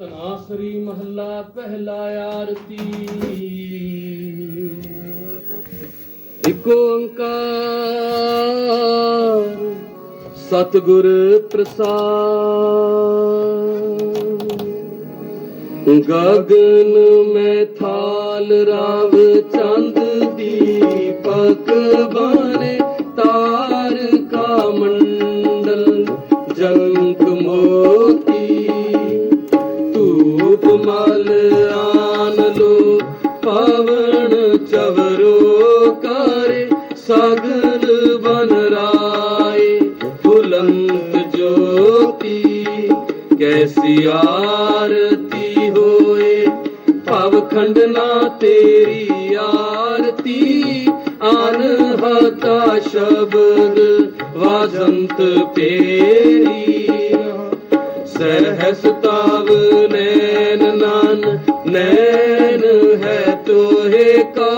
ਤਨਾਸਰੀ ਮਹੱਲਾ ਪਹਿਲਾ ਆਰਤੀ। ਇਕ ਓੰਕਾਰ ਸਤਿਗੁਰ ਪ੍ਰਸਾਦ। ਗਗਨ ਮੈਂ ਥਾਲ ਰਾਵ ਚੰਦ ਕੈਸੀ ਆਰਤੀ ਹੋਏ, ਭਵ ਖੰਡਨਾ ਤੇਰੀ ਆਰਤੀ। ਆਨ ਅਨਹਤਾ ਸ਼ਬਦ ਵਾਜੰਤ ਤੇਰੀ। ਸਹਸ ਤਾਵ ਨੈਨ ਨਾਨ ਨੈਨ ਹੈ ਤੋਹੇ ਕੋ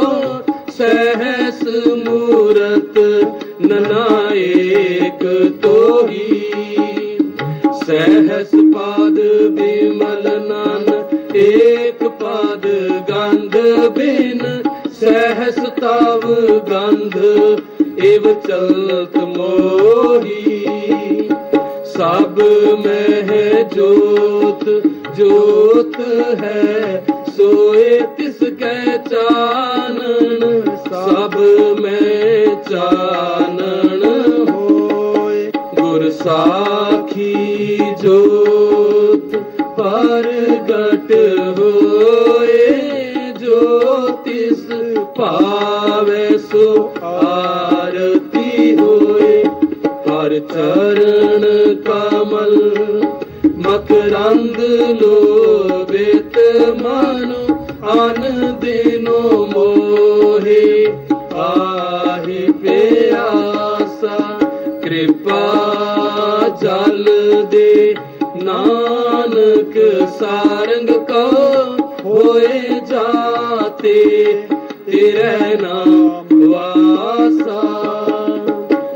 ਸਭ ਮਹਿ ਜੋਤ ਜੋਤ ਹੈ। ਸੋਏ ਤਿਸ ਕੈ ਚਾਨਣ, ਸਭ ਮੈਂ ਚਾਨਣ ਹੋਏ। ਗੁਰ ਸਾਖੀ ਜੋਤ ਪ੍ਰਗਟ ਹੋਏ। ਜੋ ਤਿਸ ਭਾਵੇ ਸੋ ਕਿਰਪਾ ਜਲ ਦੇ ਨਾਨਕ ਸਾਰੰਗ ਕੋ ਹੋਏ ਜਾਤੇ, ਤੇਰੇ ਨਾਮ ਵਾਸਾ।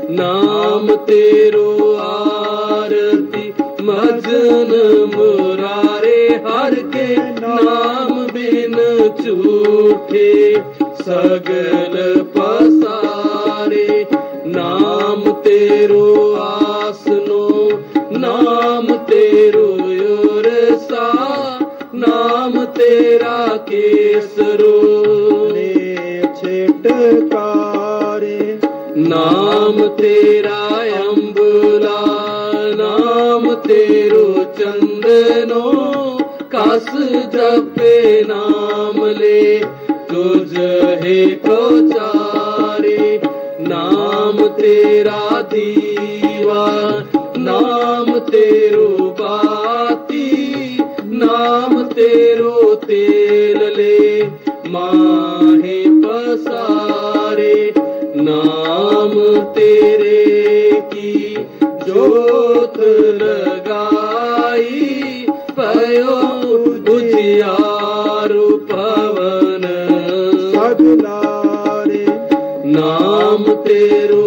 ਨਾਮ ਤੇਰੋ ਆਰਤੀ, ਮਜਨ ਮੁਰਾਰੇ ਹਰ ਕੇ, ਨਾਮ ਬਿਨ ਝੂਠੇ, ਸਗਲ ਪਸਾ। ਤੇਰੋ ਆਸਨੋ ਨਾਮ ਤੇਰੋ ਉਰਸਾ ਨਾਮ ਤੇਰਾ ਕੇਸਰੋ। ਨੇ ਛੇਟਕਾਰੇ ਨਾਮ ਤੇਰਾ ਅੰਬੁਲਾ ਨਾਮ ਤੇਰੋ ਚੰਦਨੋ ਕਸ ਜਪੇ ਨਾਮ ਲੈ ਤੁਝ ਹੈ ਕੋ ਨਾਮ ਤੇਰਾ ਦੀਵਾ ਨਾਮ ਤੇਰੋ ਬਾਤੀ ਨਾਮ ਤੇਰੋ ਤੇਲ ਲੈ। ਮਾਹੇ ਪਸਾਰੇ ਨਾਮ ਤੇਰੇ ਕੀ ਜੋਤ ਲਗਾਈ। ਪਇਓ ਉਜਿਆਰੂ ਪਵਨ ਸਗਲਾਰੇ ਨਾਮ ਤੇਰੋ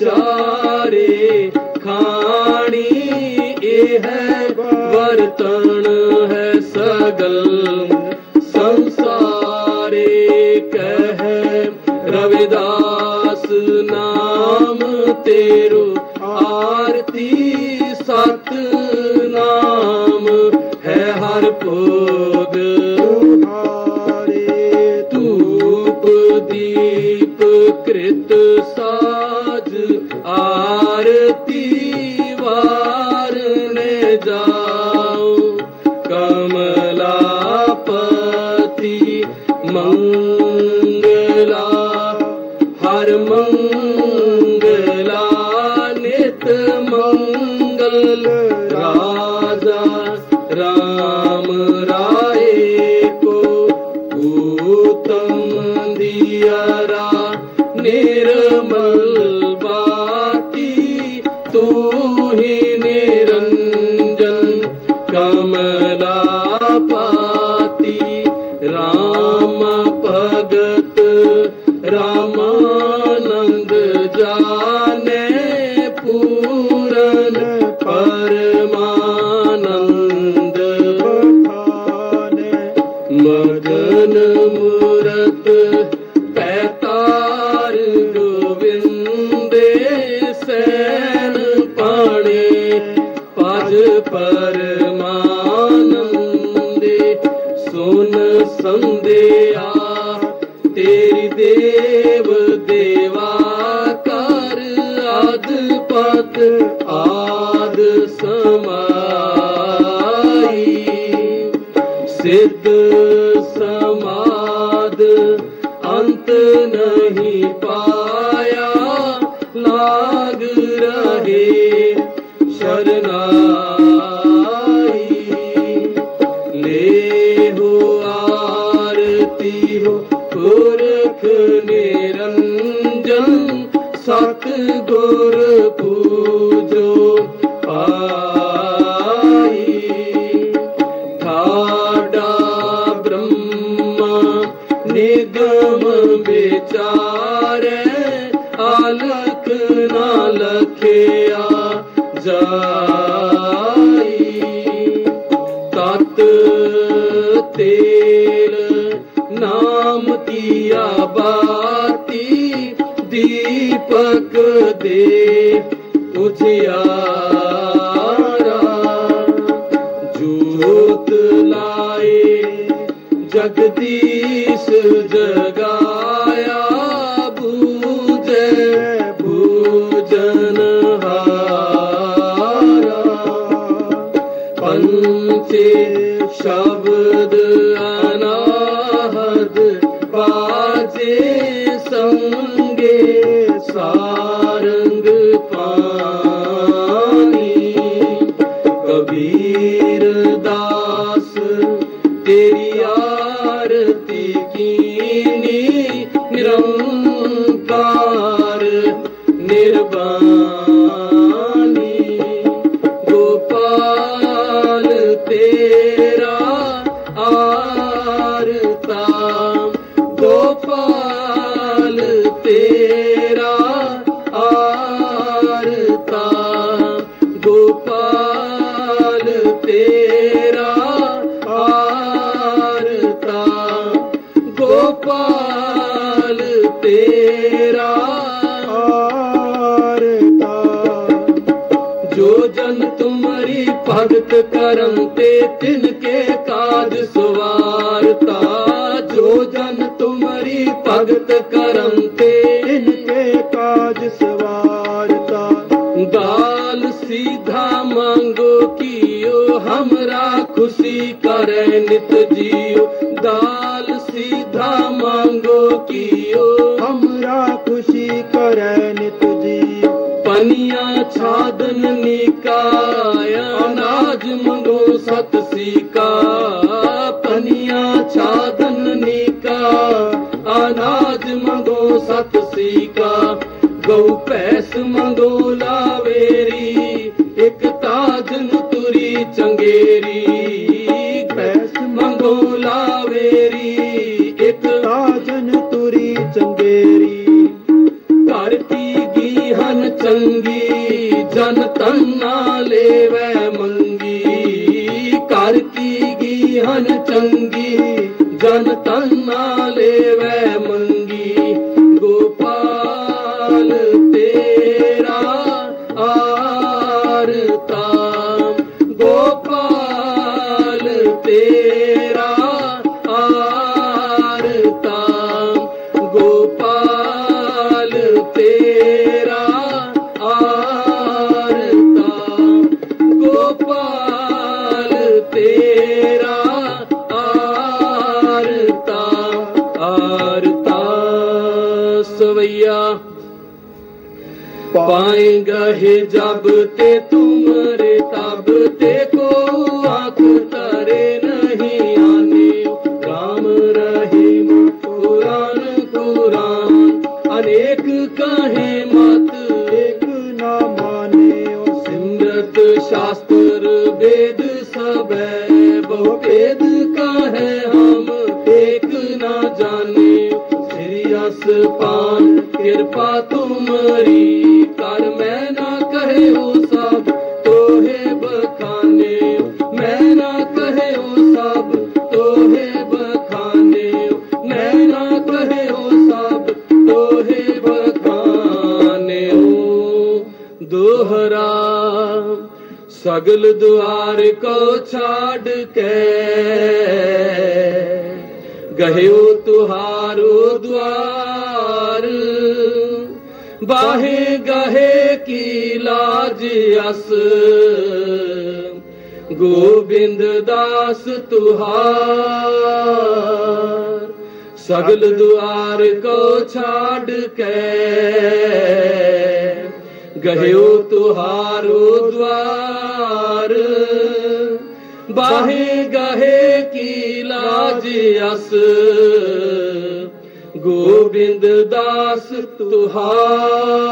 ਚਾਰੇ ਖਾਣੀ ਇਹ ਹੈ ਵਰਤਨ ਹੈ ਸਗਲ ਸੰਸਾਰੇ ਕਹਿ ਰਵਿਦਾਸ ਨਾਮ ਤੇਰੋ ਆਰਤੀ आरती वार ले जा जाने पूरन परमानंद पठान मदन मूरत पैतार गोविंदे सैन पाणे पज परमानंदे सुन संदेया तेरी देव देवा ਸਮਾਈ ਸਿੱਧ ਸਮਾਦ ਅੰਤ ਨਹੀਂ ਪਾ ਨਾਮ ਬਾਤੀ ਦੀਪਕ ਦੇ ਉਜਿਆਰਾ ਜੋਤ ਲਾਏ ਜਗਦੀਸ਼ ਜਗਾਇਆ ਬੂਝੈ ਬੂਜਨ ਹਾਰਾ। ਪੰਚੇ ਸ਼ਬਦ ਸੰਗੇ ਸਾਰੰਗ ਪਾਣੀ। ਕਬੀਰ ਦਾਸ ਤੇਰੀ ਆਰ ਤੇ ਤਿਨ ਕੇ ਕਾਜ ਸਵਾਰਤਾ ਜੋ ਜਨ ਤੁਮਰੀ ਭਗਤ ਕਰਮ ਤੇ ਇਨਕੇ ਕਾਜ ਸਵਾਰਤਾ दाल सीधा मांगो कियो हमरा खुशी करे नित जियो दाल सीधा मांगो कियो हमरा खुशी ਕਰੈ ਨਿਤ ਜੀ पनिया छादन निकाय अनाज मंगो सत सीका पनिया छादन नीका अनाज मंगो सत सीका गौ पैस मंगो लावेरी एक ताज नुतुरी चंगेरी पैस मंगो लावेरी ਹਨ ਚੰਗੀ ਜਨ ਤਨ पाएगा है जब ते तुमरे तब ते को आंख तारे नहीं आने राम रहीम कुरान कुरान अनेक कहे मत एक ना माने सिमरत शास्त्र वेद सब बहुभेद का है हम एक ना जाने सीरियस पान कृपा तुमरी ਸਗਲ ਦੁਆਰ ਕੋ ਛਾੜ ਕੇ। ਗਹਿਓ ਤੁਹਾਰੋ ਦੁਆਰ। ਬਾਹੇ ਗਹੇ ਕੀ ਲਾਜ ਅਸ। ਗੋਬਿੰਦ ਦਾਸ ਤੁਹਾਰ। ਸਗਲ ਦੁਆਰ ਕੋ ਛਾੜ ਕੇ। गयो तुहारो द्वार बाहे गहे की लाज अस गोविंद दास तुहार